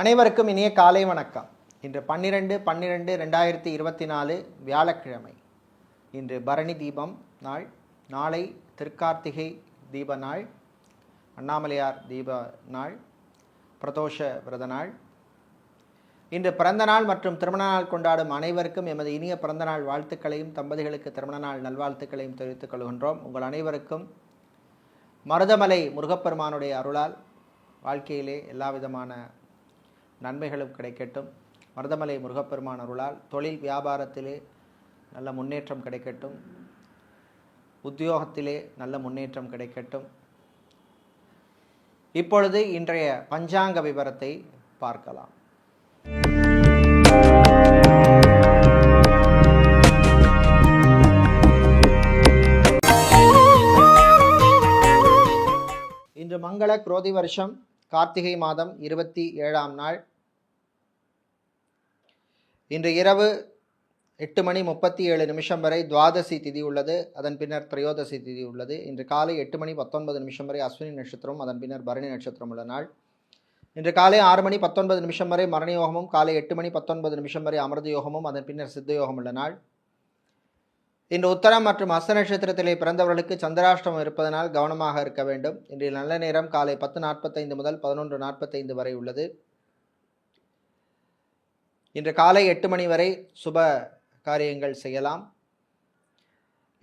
அனைவருக்கும் இனிய காலை வணக்கம். இன்று பன்னிரெண்டு பன்னிரெண்டு ரெண்டாயிரத்தி இருபத்தி நாலு வியாழக்கிழமை. இன்று பரணி தீபம் நாள். நாளை திருக்கார்த்திகை தீப நாள். அண்ணாமலையார் தீப நாள். பிரதோஷ விரத நாள். இன்று பிறந்த நாள் மற்றும் திருமண நாள் கொண்டாடும் அனைவருக்கும் எமது இனிய பிறந்த நாள் வாழ்த்துக்களையும் தம்பதிகளுக்கு திருமண நாள் நல்வாழ்த்துக்களையும் தெரிவித்துக் கொள்கின்றோம். உங்கள் அனைவருக்கும் மருதமலை முருகப்பெருமானுடைய அருளால் வாழ்க்கையிலே எல்லா விதமான நன்மைகளும் கிடைக்கட்டும். மருதமலை முருகப்பெருமான் அருளால் தொழில் வியாபாரத்திலே நல்ல முன்னேற்றம் கிடைக்கட்டும். உத்தியோகத்திலே நல்ல முன்னேற்றம் கிடைக்கட்டும். இப்பொழுது இன்றைய பஞ்சாங்க விவரத்தை பார்க்கலாம். இன்று மங்கள குரோதி வருஷம். கார்த்திகை மாதம் இருபத்தி ஏழாம் நாள். இன்று இரவு எட்டு மணி முப்பத்தி ஏழு நிமிஷம் வரை துவாதசி திதி உள்ளது. அதன் பின்னர் திரையோதசி திதி உள்ளது. இன்று காலை எட்டு மணி பத்தொன்பது நிமிஷம் வரை அஸ்வினி நட்சத்திரம் அதன் பின்னர் பரணி நட்சத்திரம் உள்ள நாள். இன்று காலை ஆறு மணி பத்தொன்பது நிமிஷம் வரை மரண யோகமும் காலை எட்டு மணி பத்தொன்பது நிமிஷம் வரை அமிர்த யோகமும் அதன் பின்னர் சித்த யோகம் உள்ள நாள். இன்று உத்தரம் மற்றும் அஸ்த நட்சத்திரத்திலே பிறந்தவர்களுக்கு சந்திராஷ்டமம் இருப்பதனால் கவனமாக இருக்க வேண்டும். இன்று நல்ல நேரம் காலை பத்து நாற்பத்தைந்து முதல் பதினொன்று நாற்பத்தைந்து வரை உள்ளது. இன்று காலை எட்டு மணி வரை சுப காரியங்கள் செய்யலாம்.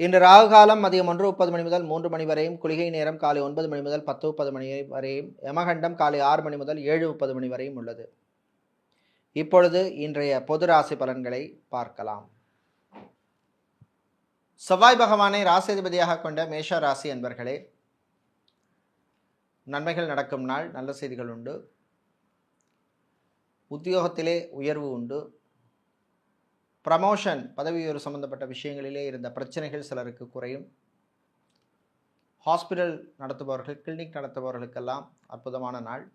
இன்று ராகு காலம் மதியம் ஒன்று முப்பது மணி முதல் மூன்று மணி வரையும் குளிகை நேரம் காலை ஒன்பது மணி முதல் பத்து முப்பது மணி வரையும் யமகண்டம் காலை ஆறு மணி முதல் ஏழு முப்பது மணி வரையும் உள்ளது. இப்பொழுது இன்றைய பொது ராசி பலன்களை பார்க்கலாம். செவ்வாய் பகவானை ராசிதிபதியாக கொண்ட மேஷ ராசி அன்பர்களே நன்மைகள் நடக்கும் நாள் நல்ல செய்திகள் உண்டு. உத்தியோகத்திலே உயர்வு உண்டு. ப்ரமோஷன் பதவி உயர்வு சம்பந்தப்பட்ட விஷயங்களிலே இருந்த பிரச்சனைகள் சிலருக்கு குறையும். ஹாஸ்பிட்டல் நடத்துபவர்கள் கிளினிக் நடத்துபவர்களுக்கெல்லாம் அற்புதமான நாள்.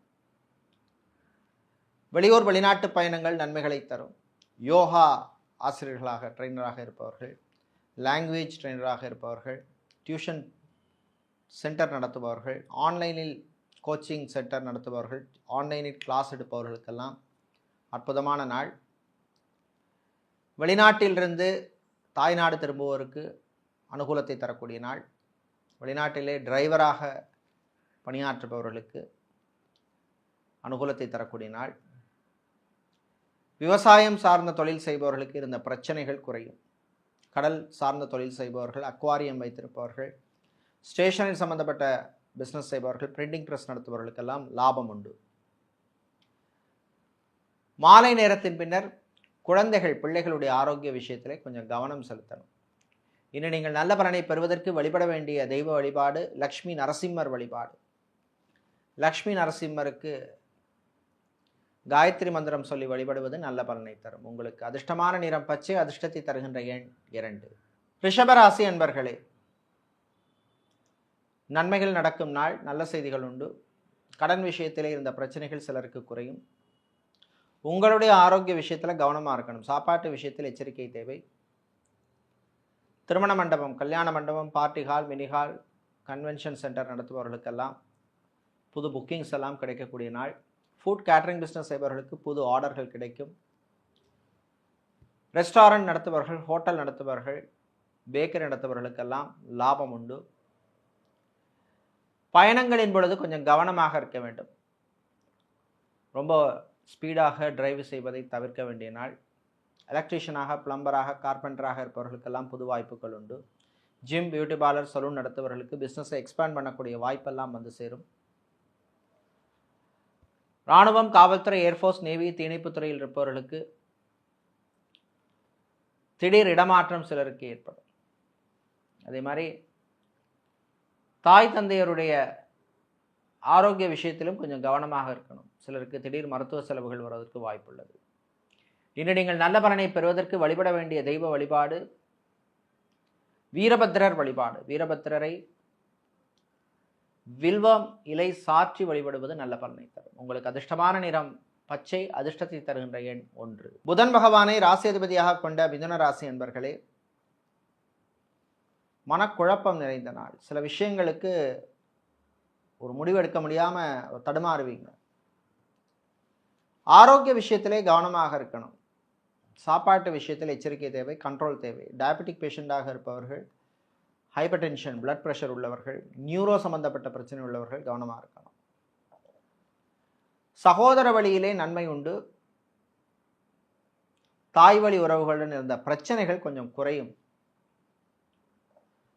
வெளியூர் வெளிநாட்டு பயணங்கள் நன்மைகளை தரும். யோகா ஆசிரியர்களாக ட்ரெயினராக இருப்பவர்கள் லாங்குவேஜ் ட்ரெயினராக இருப்பவர்கள் டியூஷன் சென்டர் நடத்துபவர்கள் ஆன்லைனில் கோச்சிங் சென்டர் நடத்துபவர்கள் ஆன்லைனில் கிளாஸ் எடுப்பவர்களுக்கெல்லாம் அற்புதமான நாள். வெளிநாட்டிலிருந்து தாய்நாடு திரும்புவோருக்கு அனுகூலத்தை தரக்கூடிய நாள். வெளிநாட்டிலே டிரைவராக பணியாற்றுபவர்களுக்கு அனுகூலத்தை தரக்கூடிய நாள். விவசாயம் சார்ந்த தொழில் செய்பவர்களுக்கு இருந்த பிரச்சனைகள் குறையும். கடல் சார்ந்த தொழில் செய்பவர்கள் அக்வாரியம் வைத்திருப்பவர்கள் ஸ்டேஷனரி சம்பந்தப்பட்ட பிஸ்னஸ் செய்பவர்கள் பிரிண்டிங் ப்ரெஸ் நடத்துபவர்களுக்கெல்லாம் லாபம் உண்டு. மாலை நேரத்தின் பின்னர் குழந்தைகள் பிள்ளைகளுடைய ஆரோக்கிய விஷயத்தில் கொஞ்சம் கவனம் செலுத்தணும். இன்று நீங்கள் நல்ல பலனை பெறுவதற்கு வழிபட வேண்டிய தெய்வ வழிபாடு லக்ஷ்மி நரசிம்மர் வழிபாடு. லக்ஷ்மி நரசிம்மருக்கு காயத்ரி மந்திரம் சொல்லி வழிபடுவது நல்ல பலனை தரும். உங்களுக்கு அதிர்ஷ்டமான நிறம் பச்சை அதிர்ஷ்டத்தை தருகின்ற எண் இரண்டு. ரிஷபராசி அன்பர்களே நன்மைகள் நடக்கும் நாள் நல்ல செய்திகள் உண்டு. கடன் விஷயத்திலே இருந்த பிரச்சனைகள் சிலருக்கு குறையும். உங்களுடைய ஆரோக்கிய விஷயத்தில் கவனமாக இருக்கணும். சாப்பாட்டு விஷயத்தில் எச்சரிக்கை தேவை. திருமண மண்டபம் கல்யாண மண்டபம் party hall mini hall convention centre நடத்துபவர்களுக்கெல்லாம் புது புக்கிங்ஸ் எல்லாம் கிடைக்கக்கூடிய நாள். ஃபுட் கேட்டரிங் பிஸ்னஸ் செய்பவர்களுக்கு புது ஆர்டர்கள் கிடைக்கும். ரெஸ்டாரண்ட் நடத்துபவர்கள் ஹோட்டல் நடத்துபவர்கள் பேக்கரி நடத்துபவர்களுக்கெல்லாம் லாபம் உண்டு. பயணங்களின் பொழுது கொஞ்சம் கவனமாக இருக்க வேண்டும். ரொம்ப ஸ்பீடாக டிரைவ் செய்வதை தவிர்க்க வேண்டிய நாள். எலக்ட்ரீஷியனாக பிளம்பராக கார்பெண்டராக இருப்பவர்களுக்கெல்லாம் புது வாய்ப்புகள் உண்டு. ஜிம் பியூட்டி பார்லர் சலூன் நடத்துபவர்களுக்கு பிஸ்னஸை எக்ஸ்பேண்ட் பண்ணக்கூடிய வாய்ப்பெல்லாம் வந்து சேரும். இராணுவம் காவல்துறை ஏர்ஃபோர்ஸ் நேவி தீயணைப்புத்துறையில் இருப்பவர்களுக்கு திடீர் இடமாற்றம் சிலருக்கு ஏற்படும். அதே மாதிரி தாய் தந்தையருடைய ஆரோக்கிய விஷயத்திலும் கொஞ்சம் கவனமாக இருக்கணும். சிலருக்கு திடீர் மருத்துவ செலவுகள் வருவதற்கு வாய்ப்புள்ளது. இன்று நீங்கள் நல்ல பலனை பெறுவதற்கு வழிபட வேண்டிய தெய்வ வழிபாடு வீரபத்திரர் வழிபாடு. வீரபத்திரரை வில்வம் இலை சாற்றி வழிபடுவது நல்ல பலனை தரும். உங்களுக்கு அதிர்ஷ்டமான நிறம் பச்சை அதிர்ஷ்டத்தை தருகின்ற எண் ஒன்று. புதன் பகவானை ராசியதிபதியாக கொண்ட மிதுன ராசி என்பர்களே மனக்குழப்பம் நிறைந்த நாள். சில விஷயங்களுக்கு ஒரு முடிவு எடுக்க முடியாமல் தடுமாறுவீங்க. ஆரோக்கிய விஷயத்திலே கவனமாக இருக்கணும். சாப்பாட்டு விஷயத்தில் எச்சரிக்கை தேவை கண்ட்ரோல் தேவை. டயபெட்டிக் பேஷண்ட்டாக இருப்பவர்கள் ஹைப்பர் டென்ஷன் பிளட் ப்ரெஷர் உள்ளவர்கள் நியூரோ சம்பந்தப்பட்ட பிரச்சனை உள்ளவர்கள் கவனமாக இருக்கணும். சகோதர வழியிலே நன்மை உண்டு. தாய் வழி உறவுகளுடன் இருந்த பிரச்சனைகள் கொஞ்சம் குறையும்.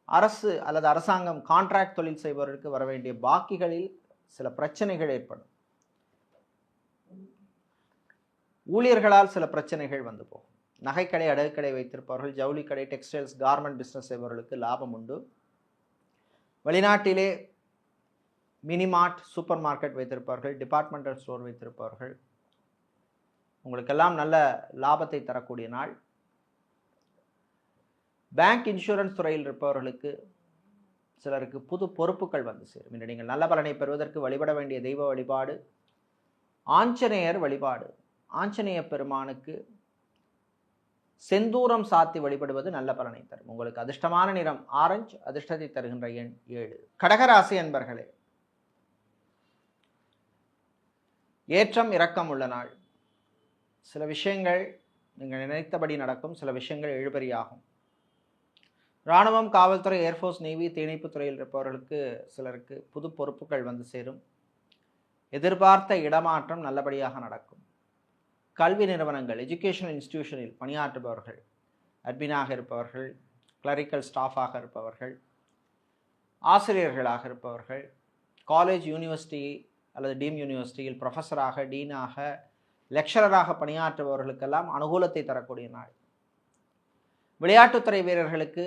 அரசு அல்லது அரசாங்கம் கான்ட்ராக்ட் தொழில் செய்பவர்களுக்கு வர வேண்டிய பாக்கிகளில் சில பிரச்சனைகள் ஏற்படும். ஊழியர்களால் சில பிரச்சனைகள் வந்து போகும். நகைக்கடை அடகுக்கடை வைத்திருப்பவர்கள் ஜவுளி கடை டெக்ஸ்டைல்ஸ் கார்மெண்ட் பிஸ்னஸ் செய்பவர்களுக்கு லாபம் உண்டு. வெளிநாட்டிலே மினிமார்ட் சூப்பர் மார்க்கெட் வைத்திருப்பவர்கள் டிபார்ட்மெண்டல் ஸ்டோர் வைத்திருப்பவர்கள் உங்களுக்கெல்லாம் நல்ல லாபத்தை தரக்கூடிய நாள். பேங்க் இன்சூரன்ஸ் துறையில் இருப்பவர்களுக்கு சிலருக்கு புது பொறுப்புகள் வந்து சேரும். இன்று நீங்கள் நல்ல பலனை பெறுவதற்கு வழிபட வேண்டிய தெய்வ வழிபாடு ஆஞ்சநேயர் வழிபாடு ஆஞ்சநேய பெருமானுக்கு செந்தூரம் சாத்தி வழிபடுவது நல்ல பலனை தரும். உங்களுக்கு அதிர்ஷ்டமான நிறம் ஆரஞ்சு அதிர்ஷ்டத்தை தருகின்ற எண் ஏழு. கடகராசி என்பர்களே ஏற்றம் இரக்கம் உள்ள நாள். சில விஷயங்கள் நீங்கள் நினைத்தபடி நடக்கும் சில விஷயங்கள் எழுபறியாகும். இராணுவம் காவல்துறை ஏர்ஃபோர்ஸ் நேவி தீயணைப்பு துறையில் இருப்பவர்களுக்கு சிலருக்கு புது பொறுப்புகள் வந்து சேரும். எதிர்பார்த்த இடமாற்றம் நல்லபடியாக நடக்கும். கல்வி நிறுவனங்கள் எஜுகேஷனல் இன்ஸ்டிடியூஷனில் பணியாற்றுபவர்கள் அட்மினாக இருப்பவர்கள் கிளரிக்கல் ஸ்டாஃபாக இருப்பவர்கள் ஆசிரியர்களாக இருப்பவர்கள் காலேஜ் யூனிவர்சிட்டி அல்லது டீம் யூனிவர்சிட்டியில் ப்ரொஃபஸராக டீனாக லெக்சரராக பணியாற்றுபவர்களுக்கெல்லாம் அனுகூலத்தை தரக்கூடிய நாள். விளையாட்டுத்துறை வீரர்களுக்கு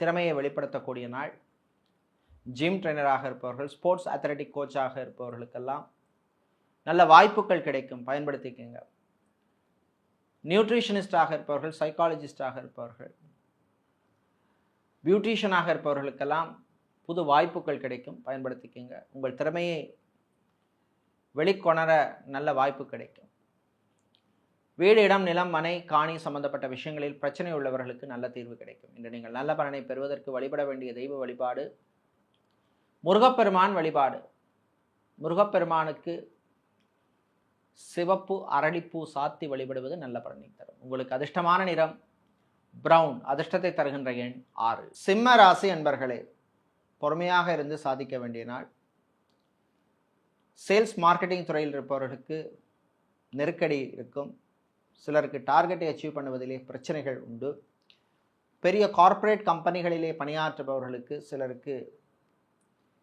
திறமையை வெளிப்படுத்தக்கூடிய நாள். ஜிம் ட்ரெயினராக இருப்பவர்கள் ஸ்போர்ட்ஸ் அத்லட்டிக் கோச்சாக இருப்பவர்களுக்கெல்லாம் நல்ல வாய்ப்புகள் கிடைக்கும். பயன்படுத்திக்கங்க. நியூட்ரிஷனிஸ்டாக இருப்பவர்கள் சைக்காலஜிஸ்டாக இருப்பவர்கள் பியூட்டிஷியனாக இருப்பவர்களுக்கெல்லாம் புது வாய்ப்புகள் கிடைக்கும். பயன்படுத்திக்கங்க. உங்கள் திறமையை வெளிக்கொணர நல்ல வாய்ப்பு கிடைக்கும். வீடு இடம் நிலம் மனை காணி சம்பந்தப்பட்ட விஷயங்களில் பிரச்சனை உள்ளவர்களுக்கு நல்ல தீர்வு கிடைக்கும். இன்று நீங்கள் நல்ல பலனை பெறுவதற்கு வழிபட வேண்டிய தெய்வ வழிபாடு முருகப்பெருமான் வழிபாடு. முருகப்பெருமானுக்கு சிவப்பு அரளிப்பூ சாத்தி வழிபடுவது நல்ல பலனை தரும். உங்களுக்கு அதிர்ஷ்டமான நிறம் பிரவுன் அதிர்ஷ்டத்தை தருகின்ற எண் ஆறு. சிம்ம ராசி அன்பர்களே பொறுமையாக இருந்து சாதிக்க வேண்டிய நாள். சேல்ஸ் மார்க்கெட்டிங் துறையில் இருப்பவர்களுக்கு நெருக்கடி இருக்கும். சிலருக்கு டார்கெட்டை அச்சீவ் பண்ணுவதிலே பிரச்சனைகள் உண்டு. பெரிய கார்ப்பரேட் கம்பெனிகளிலே பணியாற்றுபவர்களுக்கு சிலருக்கு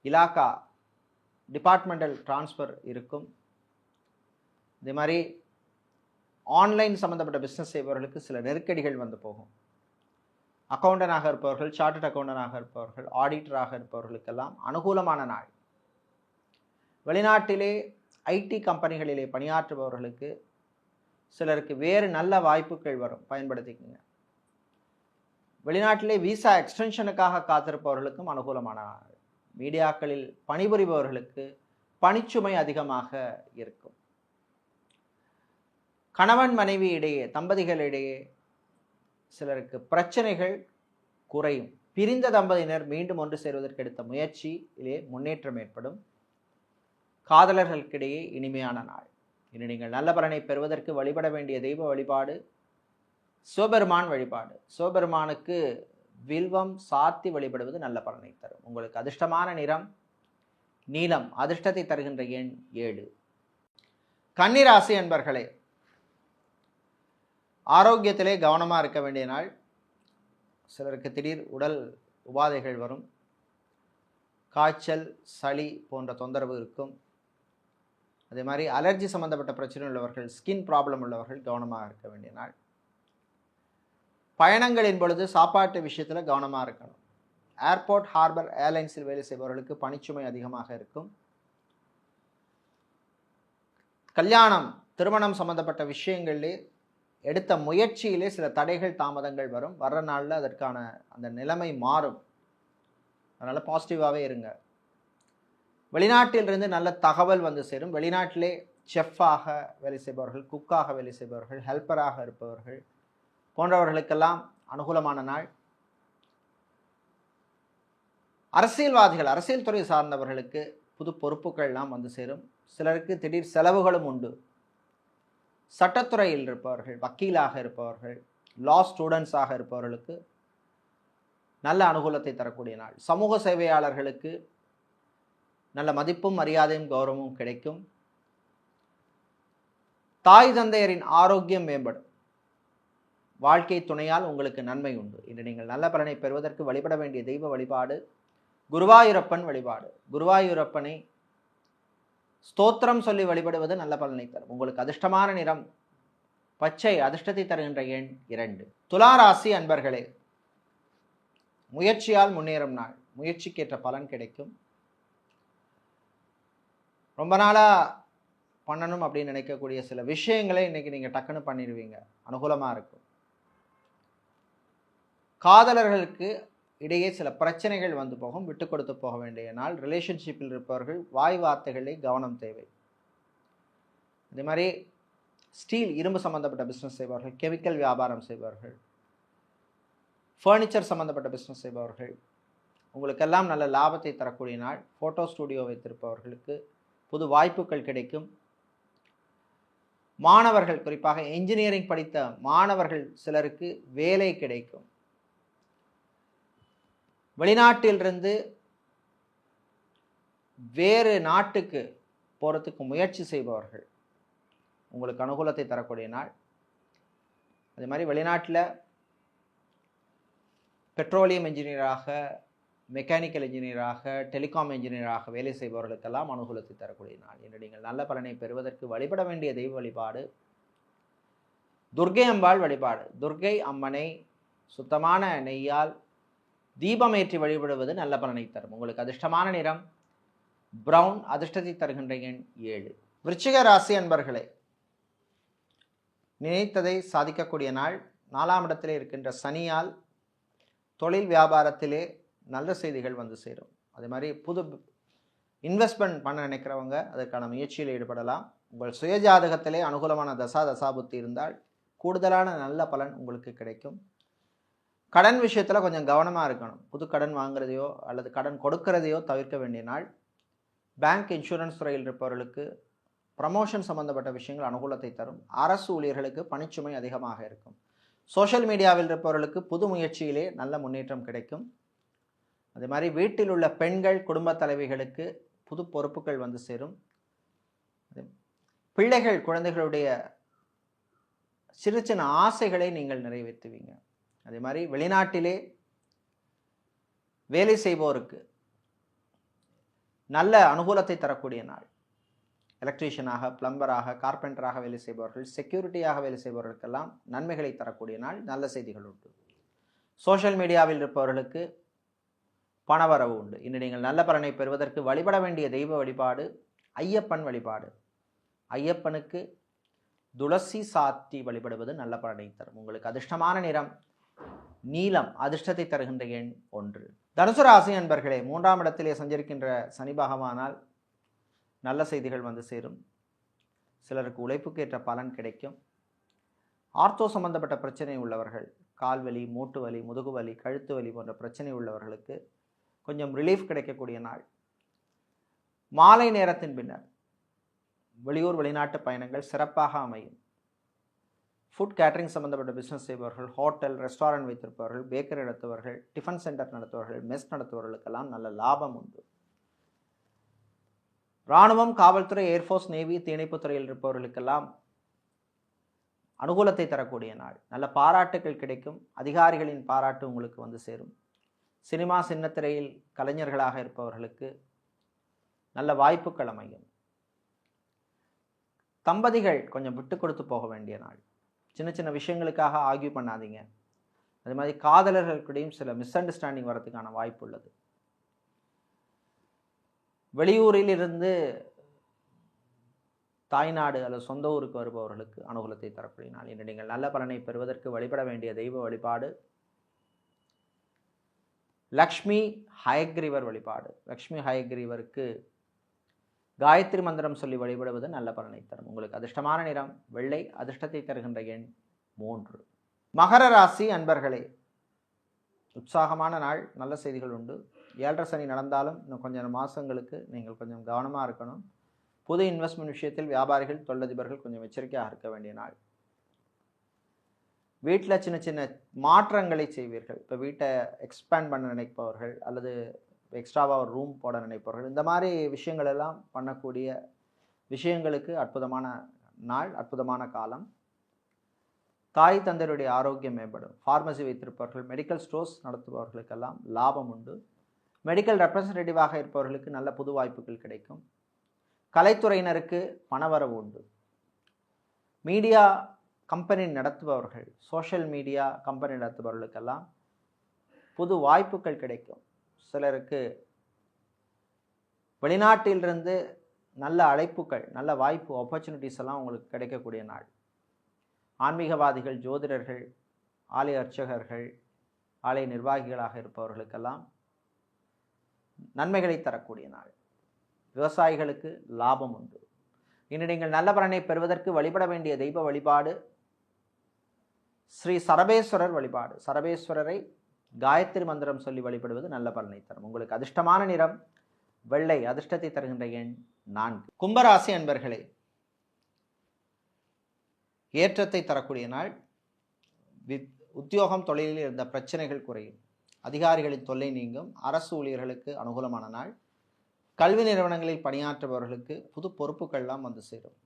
இலாக்கா டிபார்ட்மெண்டல் டிரான்ஸ்ஃபர் இருக்கும். இதே மாதிரி ஆன்லைன் சம்மந்தப்பட்ட பிஸ்னஸ் செய்பவர்களுக்கு சில நெருக்கடிகள் வந்து போகும். அக்கௌண்டனாக இருப்பவர்கள் சார்ட்டட் அக்கௌண்டனாக இருப்பவர்கள் ஆடிட்டராக இருப்பவர்களுக்கெல்லாம் அனுகூலமான நாள். வெளிநாட்டிலே ஐடி கம்பெனிகளிலே பணியாற்றுபவர்களுக்கு சிலருக்கு வேறு நல்ல வாய்ப்புகள் வரும். பயன்படுத்திக்கங்க. வெளிநாட்டிலே விசா எக்ஸ்டென்ஷனுக்காக காத்திருப்பவர்களுக்கும் அனுகூலமான நாள். மீடியாக்களில் பணிபுரிபவர்களுக்கு பணிச்சுமை அதிகமாக இருக்கும். கணவன் மனைவி இடையே தம்பதிகளிடையே சிலருக்கு பிரச்சனைகள் குறையும். பிரிந்த தம்பதியினர் மீண்டும் ஒன்று சேருவதற்கு எடுத்த முயற்சியிலே முன்னேற்றம் ஏற்படும். காதலர்களுக்கிடையே இனிமையான நாள். இனி நீங்கள் நல்ல பலனை பெறுவதற்கு வழிபட வேண்டிய தெய்வ வழிபாடு சிவபெருமான் வழிபாடு. சிவபெருமானுக்கு வில்வம் சாத்தி வழிபடுவது நல்ல பலனை தரும். உங்களுக்கு அதிர்ஷ்டமான நிறம் நீலம் அதிர்ஷ்டத்தை தருகின்ற எண் ஏழு. கன்னிராசி என்பர்களே ஆரோக்கியத்திலே கவனமாக இருக்க வேண்டிய நாள். சிலருக்கு திடீர் உடல் உபாதைகள் வரும். காய்ச்சல் சளி போன்ற தொந்தரவு இருக்கும். அதே மாதிரி அலர்ஜி சம்மந்தப்பட்ட பிரச்சனை உள்ளவர்கள் ஸ்கின் ப்ராப்ளம் உள்ளவர்கள் கவனமாக இருக்க வேண்டிய நாள். பயணங்களின் பொழுது சாப்பாட்டு விஷயத்தில் கவனமாக இருக்கணும். ஏர்போர்ட் ஹார்பர் ஏர்லைன்ஸில் வேலை செய்பவர்களுக்கு பணிச்சுமை அதிகமாக இருக்கும். கல்யாணம் திருமணம் சம்பந்தப்பட்ட விஷயங்களிலே எடுத்த முயற்சியிலே சில தடைகள் தாமதங்கள் வரும். வர்ற நாளில் அதற்கான அந்த நிலைமை மாறும். அதனால் பாசிட்டிவாகவே இருங்க. வெளிநாட்டிலிருந்து நல்ல தகவல் வந்து சேரும். வெளிநாட்டிலே செஃப்பாக வேலை செய்பவர்கள் குக்காக வேலை செய்பவர்கள் ஹெல்ப்பராக இருப்பவர்கள் போன்றவர்களுக்கெல்லாம் அனுகூலமான நாள். அரசியல்வாதிகள் அரசியல் துறை சார்ந்தவர்களுக்கு புது பொறுப்புகள்லாம் வந்து சேரும். சிலருக்கு திடீர் செலவுகளும் உண்டு. சட்டத்துறையில் இருப்பவர்கள் வக்கீலாக இருப்பவர்கள் லா ஸ்டூடெண்ட்ஸாக இருப்பவர்களுக்கு நல்ல அனுகூலத்தை தரக்கூடிய நாள். சமூக சேவையாளர்களுக்கு நல்ல மதிப்பும் மரியாதையும் கௌரவமும் கிடைக்கும். தாய் தந்தையரின் ஆரோக்கியம் மேம்படும். வாழ்க்கை துணையால் உங்களுக்கு நன்மை உண்டு. இன்று நீங்கள் நல்ல பலனை பெறுவதற்கு வழிபட வேண்டிய தெய்வ வழிபாடு குருவாயூரப்பன் வழிபாடு. குருவாயூரப்பனை ஸ்தோத்திரம் சொல்லி வழிபடுவது நல்ல பலனை தரும். உங்களுக்கு அதிர்ஷ்டமான நிறம் பச்சை அதிர்ஷ்டத்தை தருகின்ற எண் இரண்டு. துலா ராசி அன்பர்களே முயற்சியால் முன்னேறும் நாள். முயற்சிக்கேற்ற பலன் கிடைக்கும். ரொம்ப நாளாக பண்ணணும் அப்படின்னு நினைக்கக்கூடிய சில விஷயங்களை இன்னைக்கு நீங்கள் டக்குன்னு பண்ணிடுவீங்க. அனுகூலமாக இருக்கும். காதலர்களுக்கு இடையே சில பிரச்சனைகள் வந்து போகும் விட்டு கொடுத்து போக வேண்டிய நாள். ரிலேஷன்ஷிப்பில் இருப்பவர்கள் வாய் வார்த்தைகளை கவனம் தேவை. அதே மாதிரி ஸ்டீல் இரும்பு சம்மந்தப்பட்ட பிஸ்னஸ் செய்பவர்கள் கெமிக்கல் வியாபாரம் செய்பவர்கள் ஃபர்னிச்சர் சம்மந்தப்பட்ட பிஸ்னஸ் செய்பவர்கள் உங்களுக்கெல்லாம் நல்ல லாபத்தை தரக்கூடிய நாள். ஃபோட்டோ ஸ்டூடியோ வைத்திருப்பவர்களுக்கு புது வாய்ப்புகள் கிடைக்கும். மாணவர்கள் குறிப்பாக என்ஜினியரிங் படித்த மாணவர்கள் சிலருக்கு வேலை கிடைக்கும். வெளிநாட்டிலிருந்து வேறு நாட்டுக்கு போகிறதுக்கு முயற்சி செய்பவர்கள். உங்களுக்கு அனுகூலத்தை தரக்கூடிய நாள். அதே மாதிரி வெளிநாட்டில் பெட்ரோலியம் இன்ஜினியராக மெக்கானிக்கல் இன்ஜினியராக டெலிகாம் இன்ஜினியராக வேலை செய்பவர்களுக்கெல்லாம் அனுகூலத்தை தரக்கூடிய நாள். இன்று நீங்கள் நல்ல பலனை பெறுவதற்கு வழிபட வேண்டிய தெய்வ வழிபாடு. துர்கை அம்பாள் வழிபாடு. துர்கை அம்மனை சுத்தமான நெய்யால் தீபமேற்றி வழிபடுவது நல்ல பலனை தரும். உங்களுக்கு அதிர்ஷ்டமான நிறம் பிரவுன் அதிர்ஷ்டத்தை தருகின்ற எண் ஏழு. விருச்சிக ராசி அன்பர்களே நினைத்ததை சாதிக்கக்கூடிய நாள் நாலாம் இடத்திலே இருக்கின்ற சனியால் தொழில் வியாபாரத்திலே நல்ல செய்திகள் வந்து சேரும். அதே மாதிரி புது இன்வெஸ்ட்மெண்ட் பண்ண நினைக்கிறவங்க அதற்கான முயற்சியில் ஈடுபடலாம். உங்கள் சுயஜாதகத்திலே அனுகூலமான தசா தசாபுத்தி இருந்தால் கூடுதலான நல்ல பலன் உங்களுக்கு கிடைக்கும். கடன் விஷயத்தில் கொஞ்சம் கவனமாக இருக்கணும். புது கடன் வாங்குறதையோ அல்லது கடன் கொடுக்கறதையோ தவிர்க்க வேண்டிய நாள். பேங்க் இன்சூரன்ஸ் துறையில் இருப்பவர்களுக்கு ப்ரமோஷன் சம்பந்தப்பட்ட விஷயங்கள் அனுகூலத்தை தரும். அரசு ஊழியர்களுக்கு பணிச்சுமை அதிகமாக இருக்கும். சோஷியல் மீடியாவில் இருப்பவர்களுக்கு புது முயற்சியிலே நல்ல முன்னேற்றம் கிடைக்கும். அதே மாதிரி வீட்டில் உள்ள பெண்கள் குடும்ப தலைவிகளுக்கு புது பொறுப்புகள் வந்து சேரும். பிள்ளைகள் குழந்தைகளுடைய சிறு சின்ன ஆசைகளை நீங்கள் நிறைவேற்றுவீங்க. அதே மாதிரி வெளிநாட்டிலே வேலை செய்பவருக்கு நல்ல அனுகூலத்தை தரக்கூடிய நாள். எலக்ட்ரீஷியனாக பிளம்பராக கார்பெண்டராக வேலை செய்பவர்கள் செக்யூரிட்டியாக வேலை செய்பவர்களுக்கெல்லாம் நன்மைகளை தரக்கூடிய நாள். நல்ல செய்திகள் உண்டு. சோஷியல் மீடியாவில் இருப்பவர்களுக்கு பணவரவு உண்டு. இன்று நீங்கள் நல்ல பலனை பெறுவதற்கு வழிபட வேண்டிய தெய்வ வழிபாடு ஐயப்பன் வழிபாடு. ஐயப்பனுக்கு துளசி சாத்தி வழிபடுவது நல்ல பலனை தரும். உங்களுக்கு அதிர்ஷ்டமான நிறம் நீலம் அதிர்ஷ்டத்தை தருகின்ற எண் ஒன்று. தனுசு ராசி அன்பர்களே மூன்றாம் இடத்திலே சஞ்சரிக்கின்ற சனி பகவானால் நல்ல செய்திகள் வந்து சேரும். சிலருக்கு உழைப்புக்கேற்ற பலன் கிடைக்கும். ஆர்த்தோ சம்பந்தப்பட்ட பிரச்சனை உள்ளவர்கள் கால்வலி மூட்டு வலி முதுகு வலி கழுத்து வலி போன்ற பிரச்சனை உள்ளவர்களுக்கு கொஞ்சம் ரிலீஃப் கிடைக்கக்கூடிய நாள். மாலை நேரத்தின் பின்னர் வெளியூர் வெளிநாட்டு பயணங்கள் சிறப்பாக அமையும். ஃபுட் கேட்ரிங் சம்மந்தப்பட்ட பிஸ்னஸ் செய்பவர்கள் ஹோட்டல் ரெஸ்டாரண்ட் வைத்திருப்பவர்கள் பேக்கரி நடத்துபவர்கள் டிஃபன் சென்டர் நடத்துபவர்கள் மெஸ் நடத்துபவர்களுக்கெல்லாம் நல்ல லாபம் உண்டு. இராணுவம் காவல்துறை ஏர்ஃபோர்ஸ் நேவி தீயணைப்புத் துறையில் இருப்பவர்களுக்கெல்லாம் அனுகூலத்தை தரக்கூடிய நாள். நல்ல பாராட்டுகள் கிடைக்கும். அதிகாரிகளின் பாராட்டு உங்களுக்கு வந்து சேரும். சினிமா சின்னத்திரையில் கலைஞர்களாக இருப்பவர்களுக்கு நல்ல வாய்ப்புகள் அமையும். தம்பதிகள் கொஞ்சம் விட்டு கொடுத்து போக வேண்டிய நாள். சின்ன சின்ன விஷயங்களுக்காக ஆர்கியூ பண்ணாதீங்க. அதே மாதிரி காதலர்களுக்கிடையும் சில மிஸ் அண்டர்ஸ்டாண்டிங் வரதுக்கான வாய்ப்பு உள்ளது. வெளியூரில் இருந்து தாய்நாடு அல்லது சொந்த ஊருக்கு வருபவர்களுக்கு அனுகூலத்தை தரக்கூடிய நாள் இன்று நீங்கள் நல்ல பலனை பெறுவதற்கு வழிபட வேண்டிய தெய்வ வழிபாடு. லக்ஷ்மி ஹயக்ரீவர் வழிபாடு. லக்ஷ்மி ஹயக்ரீவருக்கு காயத்ரி மந்திரம் சொல்லி வழிபடுவது நல்ல பலனை தரும். உங்களுக்கு அதிர்ஷ்டமான நிறம் வெள்ளை அதிர்ஷ்டத்தை தருகின்ற எண் மூன்று. மகர ராசி அன்பர்களே உற்சாகமான நாள் நல்ல செய்திகள் உண்டு. ஏழரை சனி நடந்தாலும் இன்னும் கொஞ்சம் மாதங்களுக்கு நீங்கள் கொஞ்சம் கவனமாக இருக்கணும். புது இன்வெஸ்ட்மெண்ட் விஷயத்தில் வியாபாரிகள் தொழிலதிபர்கள் கொஞ்சம் எச்சரிக்கையாக இருக்க வேண்டிய நாள். வீட்டில் சின்ன சின்ன மாற்றங்களை செய்வீர்கள். இப்போ வீட்டை எக்ஸ்பேண்ட் பண்ண நினைப்பவர்கள் அல்லது எக்ஸ்ட்ராவாக ஒரு ரூம் போட நினைப்பவர்கள். இந்த மாதிரி விஷயங்கள் எல்லாம் பண்ணக்கூடிய விஷயங்களுக்கு அற்புதமான நாள் அற்புதமான காலம். தாய் தந்தையருடைய ஆரோக்கியம் மேம்படும். ஃபார்மசி வைத்திருப்பவர்கள் மெடிக்கல் ஸ்டோர்ஸ் நடத்துபவர்களுக்கெல்லாம் லாபம் உண்டு. மெடிக்கல் ரெப்ரசன்டேட்டிவாக இருப்பவர்களுக்கு நல்ல புது வாய்ப்புகள் கிடைக்கும். கலைத்துறையினருக்கு பணவரவு உண்டு. மீடியா கம்பெனி நடத்துபவர்கள் சோஷியல் மீடியா கம்பெனி நடத்துபவர்களுக்கெல்லாம் புது வாய்ப்புகள் கிடைக்கும். சிலருக்கு வெளிநாட்டிலிருந்து நல்ல அழைப்புகள் நல்ல வாய்ப்பு ஆப்பர்ச்சுனிட்டிஸ் எல்லாம் உங்களுக்கு கிடைக்கக்கூடிய நாள். ஆன்மீகவாதிகள் ஜோதிடர்கள் ஆலய அர்ச்சகர்கள் ஆலய நிர்வாகிகளாக இருப்பவர்களுக்கெல்லாம் நன்மைகளை தரக்கூடிய நாள். விவசாயிகளுக்கு லாபம் உண்டு. இன்று நீங்கள் நல்ல பலனை பெறுவதற்கு வழிபட வேண்டிய தெய்வ வழிபாடு ஸ்ரீ சரபேஸ்வரர் வழிபாடு. சரபேஸ்வரரை காயத்ரி மந்திரம் சொல்லி வழிபடுவது நல்ல பலனை தரும். உங்களுக்கு அதிர்ஷ்டமான நிறம் வெள்ளை அதிர்ஷ்டத்தை தருகின்ற எண் நான்கு. கும்பராசி அன்பர்களே ஏற்றத்தை தரக்கூடிய நாள். வித் உத்தியோகம் தொழிலில் இருந்த பிரச்சனைகள் குறையும். அதிகாரிகளின் தொல்லை நீங்கும். அரசு ஊழியர்களுக்கு அனுகூலமான நாள். கல்வி நிறுவனங்களில் பணியாற்றுபவர்களுக்கு புது பொறுப்புகள்லாம் வந்து சேரும்.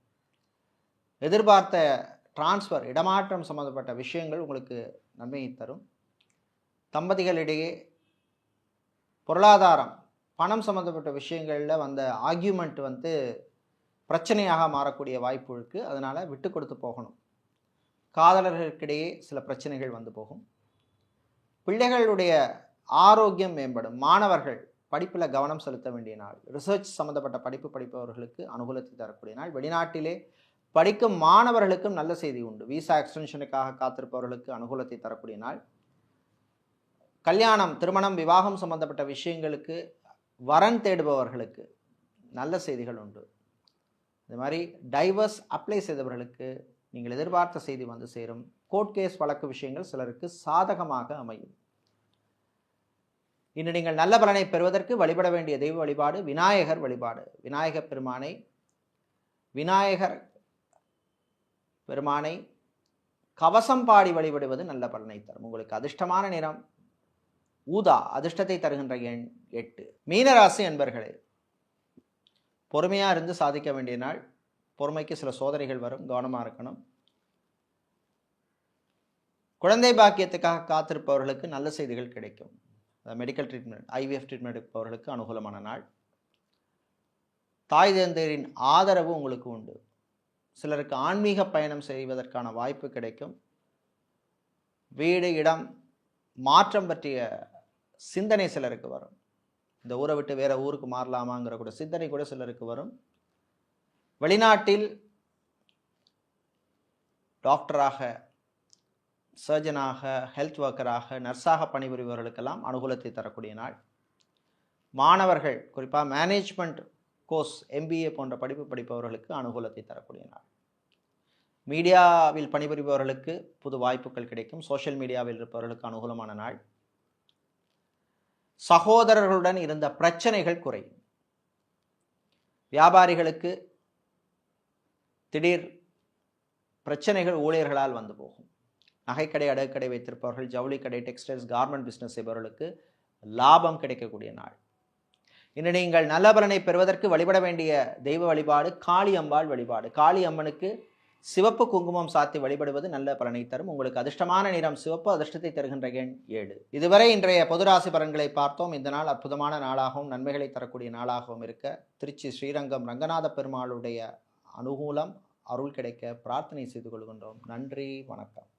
எதிர்பார்த்த டிரான்ஸ்ஃபர் இடமாற்றம் சம்மந்தப்பட்ட விஷயங்கள் உங்களுக்கு நன்மையை தரும். தம்பதிகளிடையே பொருளாதாரம் பணம் சம்மந்தப்பட்ட விஷயங்களில் வந்த ஆர்கியூமெண்ட் வந்து பிரச்சனையாக மாறக்கூடிய வாய்ப்பு இருக்குது அதனால் விட்டு கொடுத்து போகணும். காதலர்களுக்கிடையே சில பிரச்சனைகள் வந்து போகும். பிள்ளைகளுடைய ஆரோக்கியம் மேம்படும். மாணவர்கள் படிப்பில் கவனம் செலுத்த வேண்டிய நாள். ரிசர்ச் சம்மந்தப்பட்ட படிப்பு படிப்பவர்களுக்கு அனுகூலத்தை தரக்கூடிய நாள். வெளிநாட்டிலே படிக்கும் மாணவர்களுக்கும் நல்ல செய்தி உண்டு. விசா எக்ஸ்டென்ஷனுக்காக காத்திருப்பவர்களுக்கு அனுகூலத்தை தரக்கூடிய நாள். கல்யாணம் திருமணம் விவாகம் சம்பந்தப்பட்ட விஷயங்களுக்கு வரன் தேடுபவர்களுக்கு நல்ல செய்திகள் உண்டு. இது மாதிரி டைவர்ஸ் அப்ளை செய்தவர்களுக்கு நீங்கள் எதிர்பார்த்த செய்தி வந்து சேரும். கோர்ட் கேஸ் வழக்கு விஷயங்கள் சிலருக்கு சாதகமாக அமையும். இன்று நீங்கள் நல்ல பலனை பெறுவதற்கு வழிபட வேண்டிய தெய்வ வழிபாடு விநாயகர் வழிபாடு. விநாயகர் பெருமானை விநாயகர் பெருமானை கவசம் பாடி வழிபடுவது நல்ல பலனை தரும். உங்களுக்கு அதிர்ஷ்டமான நிறம் ஊதா அதிர்ஷ்டத்தை தருகின்ற எண் எட்டு. மீனராசி என்பர்களே பொறுமையாக இருந்து சாதிக்க வேண்டிய நாள். பொறுமைக்கு சில சோதனைகள் வரும் கவனமாக இருக்கணும். குழந்தை பாக்கியத்துக்காக காத்திருப்பவர்களுக்கு நல்ல செய்திகள் கிடைக்கும். மெடிக்கல் ட்ரீட்மெண்ட் ஐவிஎஃப் ட்ரீட்மெண்ட் எடுப்பவர்களுக்கு அனுகூலமான நாள். தாய் தந்தையரின் ஆதரவு உங்களுக்கு உண்டு. சிலருக்கு ஆன்மீக பயணம் செய்வதற்கான வாய்ப்பு கிடைக்கும். வீடு இடம் மாற்றம் பற்றிய சிந்தனை சிலருக்கு வரும். இந்த ஊரை விட்டு வேற ஊருக்கு மாறலாமாங்கிற கூட சிந்தனை கூட சிலருக்கு வரும். வெளிநாட்டில் டாக்டராக சர்ஜனாக ஹெல்த் ஒர்க்கராக நர்ஸாக பணிபுரிபவர்களுக்கெல்லாம் அனுகூலத்தை தரக்கூடிய நாள். மாணவர்கள் குறிப்பாக மேனேஜ்மெண்ட் கோர்ஸ் எம்பிஏ போன்ற படிப்பு படிப்பவர்களுக்கு அனுகூலத்தை தரக்கூடிய நாள். மீடியாவில் பணிபுரிபவர்களுக்கு புது வாய்ப்புகள் கிடைக்கும். சோஷியல் மீடியாவில் இருப்பவர்களுக்கு அனுகூலமான நாள். சகோதரர்களுடன் இருந்த பிரச்சனைகள் குறையும். வியாபாரிகளுக்கு திடீர் பிரச்சனைகள் ஊழியர்களால் வந்து போகும். நகைக்கடை அடகுக்கடை வைத்திருப்பவர்கள் ஜவுளி கடை டெக்ஸ்டைல்ஸ் கார்மெண்ட் பிஸ்னஸ் செய்பவர்களுக்கு லாபம் கிடைக்கக்கூடிய நாள். இன்று நீங்கள் நல்ல பலனை பெறுவதற்கு வழிபட வேண்டிய தெய்வ வழிபாடு காளி அம்பாள் வழிபாடு. காளி அம்மனுக்கு சிவப்பு குங்குமம் சாத்தி வழிபடுவது நல்ல பலனை தரும். உங்களுக்கு அதிர்ஷ்டமான நிறம் சிவப்பு அதிர்ஷ்டத்தை தருகின்ற எண் ஏழு. இதுவரை இன்றைய பொதுராசி பலன்களை பார்த்தோம். இந்த நாள் அற்புதமான நாளாகவும் நன்மைகளை தரக்கூடிய நாளாகவும் இருக்க திருச்சி ஸ்ரீரங்கம் ரங்கநாத பெருமாளுடைய அனுகூலம் அருள் கிடைக்க பிரார்த்தனை செய்து கொள்கின்றோம். நன்றி வணக்கம்.